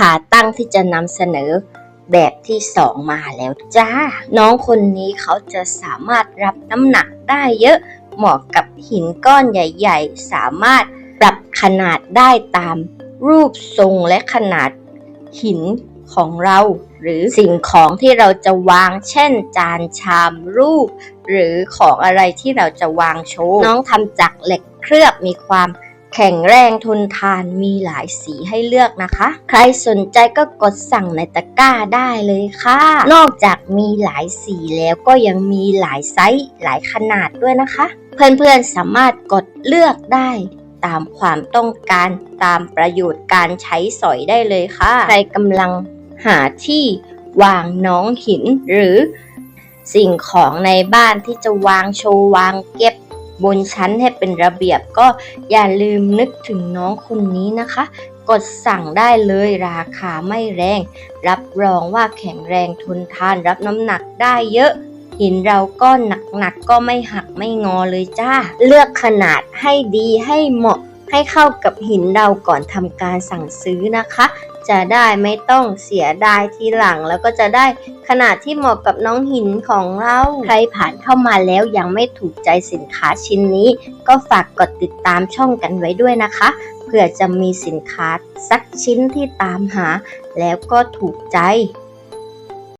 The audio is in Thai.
ขาตั้งที่จะนำเสนอแบบที่สองมาแล้วจ้า น้องคนนี้เขาจะสามารถรับน้ำหนักได้เยอะ เหมาะกับหินก้อนใหญ่ ๆ สามารถปรับขนาดได้ตามรูปทรงและขนาดหินของเรา หรือสิ่งของที่เราจะวาง เช่น จานชามรูป หรือของอะไรที่เราจะวางโชว์ น้องทำจากเหล็กเคลือบมีความ แข็งแรงทนทานมีหลายสีให้เลือกนะคะ ใครสนใจก็กดสั่งในตะกร้าได้เลยค่ะ นอกจากมีหลายสีแล้วก็ยังมีหลายไซส์หลายขนาดด้วยนะคะ เพื่อนๆสามารถกดเลือกได้ตามความต้องการตามประโยชน์การใช้สอยได้เลยค่ะ ใครกำลังหาที่วางน้องหินหรือสิ่งของในบ้านที่จะวางโชว์วางเก็บ บนชั้นให้เป็นระเบียบก็อย่าลืมนึกถึงน้องคนนี้นะคะ กดสั่งได้เลยราคาไม่แรง รับรองว่าแข็งแรงทนทานรับน้ำหนักได้เยอะหินเราก็หนักๆก็ไม่หักไม่งอเลยจ้า เลือกขนาดให้ดีให้เหมาะให้เข้ากับหินเราก่อนทำการสั่งซื้อนะคะ จะได้ไม่ต้องเสียดายทีหลัง แล้วก็จะได้ขนาดที่เหมาะกับน้องหินของเราใครผ่านเข้ามาแล้วยังไม่ถูกใจสินค้าชิ้นนี้ ก็ฝากกดติดตามช่องกันไว้ด้วยนะคะเพื่อจะมีสินค้าสักชิ้นที่ตามหา แล้วก็ถูกใจ